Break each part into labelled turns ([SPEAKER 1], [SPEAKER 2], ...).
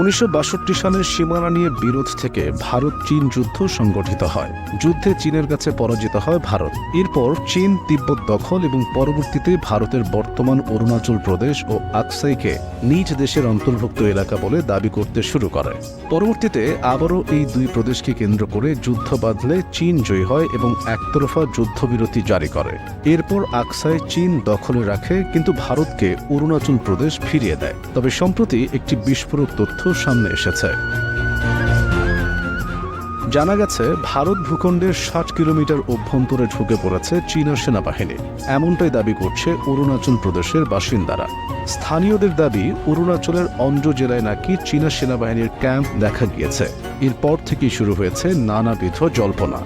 [SPEAKER 1] উনিশশো বাষট্টি সালের সীমানা নিয়ে বিরোধ থেকে ভারত চীন যুদ্ধ সংগঠিত হয়। যুদ্ধে চীনের কাছে পরাজিত হয় ভারত। এরপর চীন তিব্বত দখল এবং পরবর্তীতে ভারতের বর্তমান অরুণাচল প্রদেশ ও আকসাইকে নিজ দেশের অন্তর্ভুক্ত এলাকা বলে দাবি করতে শুরু করে। পরবর্তীতে আবারও এই দুই প্রদেশকে কেন্দ্র করে যুদ্ধ বাঁধলে চীন জয়ী হয় এবং একতরফা যুদ্ধবিরতি জারি করে। এরপর আকসাই চীন দখলে রাখে, কিন্তু ভারতকে অরুণাচল প্রদেশ ফিরিয়ে দেয়। তবে সম্প্রতি একটি বিস্ফোরক তথ্য সামনে এসেছে। জানা গেছে, ভারত ভূখণ্ডের ষাট কিলোমিটার অভ্যন্তরে ঢুকে পড়েছে চীনা সেনাবাহিনী। এমনটাই দাবি করছে অরুণাচল প্রদেশের বাসিন্দারা। স্থানীয়দের দাবি, অরুণাচলের অঞ্জ জেলায় নাকি চীনা সেনাবাহিনীর ক্যাম্প দেখা গিয়েছে। এরপর থেকেই শুরু হয়েছে নানাবিধ জল্পনা।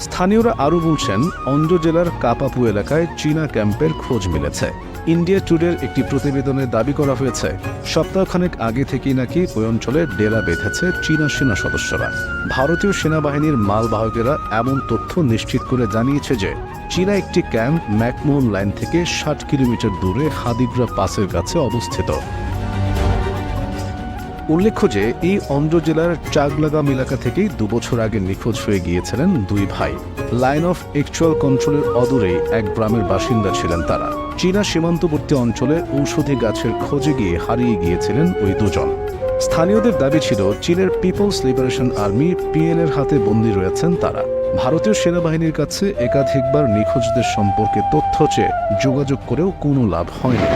[SPEAKER 1] স্থানীয়রা আরও বলছেন অঞ্জ জেলার কাপাপু এলাকায় চীনা ক্যাম্পের খোঁজ মিলেছে। ইন্ডিয়া টুডের একটি প্রতিবেদনে দাবি করা হয়েছে, সপ্তাহখানেক আগে থেকেই নাকি ওই অঞ্চলে ডেরা বেঁধেছে চীনা সেনা সদস্যরা। ভারতীয় সেনাবাহিনীর মালবাহকেরা এমন তথ্য নিশ্চিত করে জানিয়েছে যে, চীনা একটি ক্যাম্প ম্যাকমোহন লাইন থেকে ষাট কিলোমিটার দূরে হাদিগ্রা পাসের কাছে অবস্থিত। উল্লেখ্য যে এই অন্ধ্র জেলার চাগলাগাম এলাকা থেকেই দুবছর আগে নিখোঁজ হয়ে গিয়েছিলেন দুই ভাই। লাইন অফ অ্যাকচুয়াল কন্ট্রোলের অদূরে এক গ্রামের বাসিন্দা ছিলেন তারা। চীনা সীমান্তবর্তী অঞ্চলে ঔষধি গাছের খোঁজে গিয়ে হারিয়ে গিয়েছিলেন ওই দুজন। স্থানীয়দের দাবি ছিল, চীনের পিপলস লিবারেশন আর্মি পিএল এর হাতে বন্দী রয়েছেন তারা। ভারতীয় সেনাবাহিনীর কাছে একাধিকবার নিখোঁজদের সম্পর্কে তথ্য চেয়ে যোগাযোগ করেও কোনো লাভ হয়নি।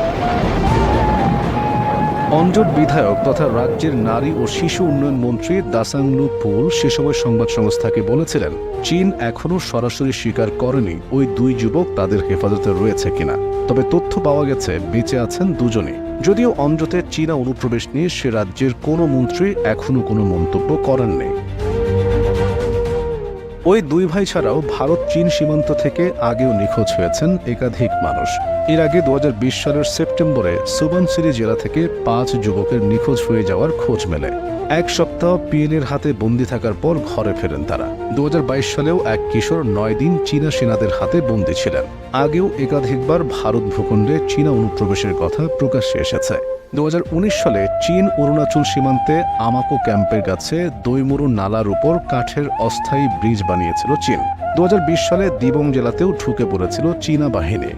[SPEAKER 1] অঞ্জট বিধায়ক তথা রাজ্যের নারী ও শিশু উন্নয়ন মন্ত্রী দাসাংলু পুল সে সময় সংবাদ সংস্থাকে বলেছিলেন, চীন এখনও সরাসরি স্বীকার করেনি ওই দুই যুবক তাদের হেফাজতে রয়েছে কিনা। তবে তথ্য পাওয়া গেছে, বেঁচে আছেন দুজনে যদিও অঞ্জতে চীনা অনুপ্রবেশ নিয়ে সে রাজ্যের কোনো মন্ত্রী এখনও কোনো মন্তব্য করেননি। ওই দুই ভাই ছাড়াও ভারত, চীন সীমান্ত থেকে আগেও নিখোঁজ হয়েছেন একাধিক মানুষ। এর আগে দুহাজার বিশ সালের সেপ্টেম্বরে সুবানসিরি জেলা থেকে পাঁচ যুবকের নিখোঁজ হয়ে যাওয়ার খোঁজ মেলে। এক সপ্তাহ পিএলের হাতে বন্দী থাকার পর ঘরে ফেরেন তারা। দু হাজার বাইশ সালেও এক কিশোর নয় দিন চীনা সেনাদের হাতে বন্দী ছিলেন। আগেও একাধিকবার ভারত ভূখণ্ডে চীনা অনুপ্রবেশের কথা প্রকাশ্যে এসেছে। উনিশ সালে চীন অরুণাচল সীমান্তে আমাকো ক্যাম্পের কাছে দৈমরু নালার উপর কাঠের অস্থায়ী ব্রিজ বানিয়েছিল চীন। দু হাজার বিশ সালে দিবং জেলাতেও ঢুকে পড়েছিল চীনা বাহিনী।